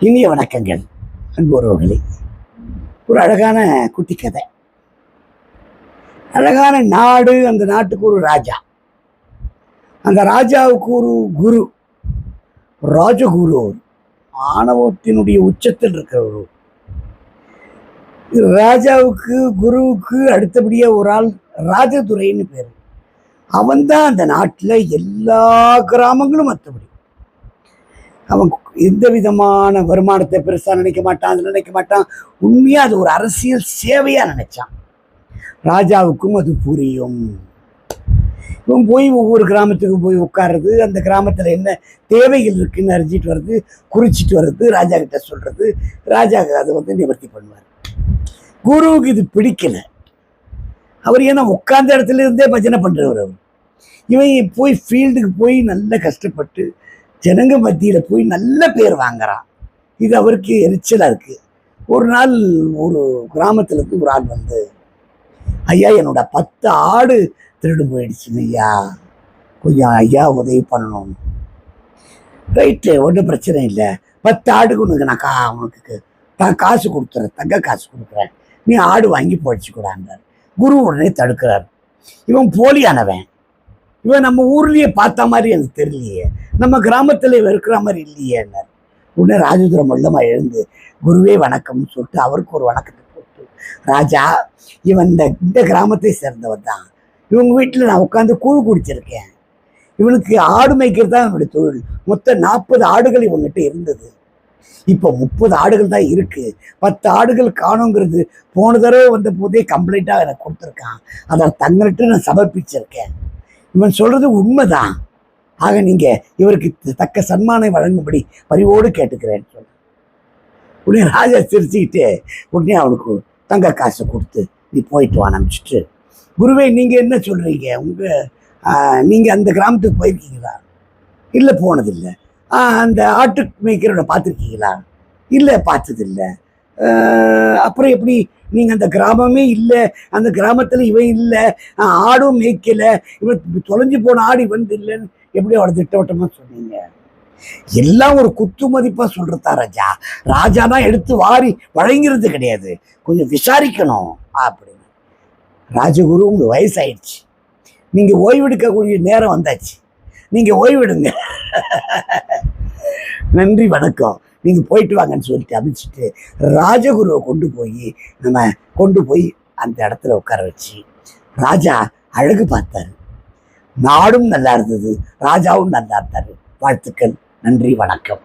இனிய வணக்கங்கள் அன்புறவுகளே ஒரு அழகான குட்டி கதை. அழகான நாடு அந்த நாட்டுக்கு ஒரு ராஜா. அந்த ராஜாவுக்கு ஒரு குரு. ராஜகுரு ஆணவத்தினுடைய உச்சத்தில் இருக்கிறவர் ராஜாவுக்கு குருவுக்கு அடுத்தபடியாக ஒரு ஆள் ராஜதுரைன்னு பேர். அவன்தான் அந்த நாட்டில் எல்லா கிராமங்களும் மற்றபடி அவன் எந்த விதமான வருமானத்தை பெருசா நினைக்க மாட்டான் அது நினைக்க மாட்டான். உண்மையாக அது ஒரு அரசியல் சேவையா நினைச்சான். ராஜாவுக்கும் அது புரியும். இவன் போய் ஒவ்வொரு கிராமத்துக்கு போய் உட்கார்றது அந்த கிராமத்துல என்ன தேவைகள் இருக்குன்னு அறிஞ்சிட்டு வர்றது குறிச்சிட்டு வர்றது ராஜா கிட்ட சொல்றது ராஜா அதை வந்து நிவர்த்தி பண்ணுவார். குருவுக்கு இது பிடிக்கலை. அவர் ஏன்னா உட்கார்ந்த இடத்துல இருந்தே பஜனை பண்றவர் அவர். இவன் போய் ஃபீல்டுக்கு போய் நல்லா கஷ்டப்பட்டு ஜனங்க மத்தியில் போய் நல்ல பேர் வாங்குறான். இது அவருக்கு எரிச்சலாக இருக்குது ஒரு நாள் ஒரு கிராமத்துல இருந்து ஒரு ஆள் வந்து ஐயா என்னோட பத்து ஆடு திருடு போயிடுச்சுன்னு ஐயா. கொஞ்சம் ஐயா உதவி பண்ணணும். ரைட்டு ஒன்றும் பிரச்சனை இல்லை. பத்து ஆடுக்கு உனக்கு நான் கா உனக்கு நான் காசு கொடுத்துறேன் தங்க காசு கொடுக்குறேன். நீ ஆடு வாங்கி போயிடுச்சுக்கூடாண்டார் குரு உடனே தடுக்கிறார். இவன் போலியானவன். இவன் நம்ம ஊர்லயே பார்த்த மாதிரி எனக்கு தெரியலையே. நம்ம கிராமத்துல இவன் இருக்கிற மாதிரி இல்லையேன்னார் உடனே ராஜதுரம் மல்லமா எழுந்து குருவே வணக்கம்னு சொல்லிட்டு அவருக்கு ஒரு வணக்கத்தை போட்டு ராஜா இவன் இந்த இந்த கிராமத்தை சேர்ந்தவர் தான். இவங்க வீட்டில் நான் உட்காந்து கூழ் குடிச்சிருக்கேன். இவனுக்கு ஆடு மேய்க்கிறது தான் என்னுடைய தொழில். மொத்தம் நாற்பது ஆடுகள் இவங்ககிட்ட இருந்தது. இப்போ முப்பது ஆடுகள் தான் இருக்கு. பத்து ஆடுகள் காணுங்கிறது போன தடவை வந்த போதே கம்ப்ளைண்ட்டாக எனக்கு கொடுத்துருக்கான். அதை தங்கள்கிட்ட நான் சமர்ப்பிச்சிருக்கேன். இவன் சொல்றது உண்மைதான். ஆக நீங்க இவருக்கு தக்க சன்மானம் வழங்கும்படி பரிவோடு கேட்டுக்கிறேன்னு சொன்ன உடனே ராஜா சிரிச்சுக்கிட்டு உடனே அவனுக்கு தங்க காசை கொடுத்து நீ போயிட்டு வா அனுப்பிச்சிட்டு குருவே நீங்க என்ன சொல்றீங்க? உங்க நீங்கள் நீங்க அந்த கிராமத்துக்கு போயிருக்கீங்களா? இல்லை போனதில்லை. அந்த ஆட்டு மேய்க்கிறவனை பார்த்துருக்கீங்களா? இல்லை பார்த்ததில்ல. அப்புறம் எப்படி? நீங்கள் அந்த கிராமமே இல்லை. அந்த கிராமத்தில் இவன் இல்லை. ஆடும் மேய்க்கலை. இவன் தொலைஞ்சு போன ஆடு இவன் இல்லைன்னு எப்படி அவளை திட்டவட்டமாக சொன்னீங்க. எல்லாம் ஒரு குத்து மதிப்பாக சொல்கிறதா ராஜா? ராஜானா எடுத்து வாரி வழங்கிறது கிடையாது. கொஞ்சம் விசாரிக்கணும் அப்படின்னு. ராஜகுரு உங்க வயசாயிடுச்சு. நீங்கள் ஓய்வெடுக்கக்கூடிய நேரம் வந்தாச்சு. நீங்கள் ஓய்வெடுங்க. நன்றி வணக்கம். நீங்கள் போயிட்டு வாங்கன்னு சொல்லிட்டு அமைச்சிட்டு ராஜகுருவை கொண்டு போய் நம்ம கொண்டு போய் அந்த இடத்துல உட்கார வச்சு ராஜா அழகு பார்த்தாரு. நாடும் நல்லா இருந்தது. ராஜாவும் நல்லா இருந்தார். வாழ்த்துக்கள். நன்றி. வணக்கம்.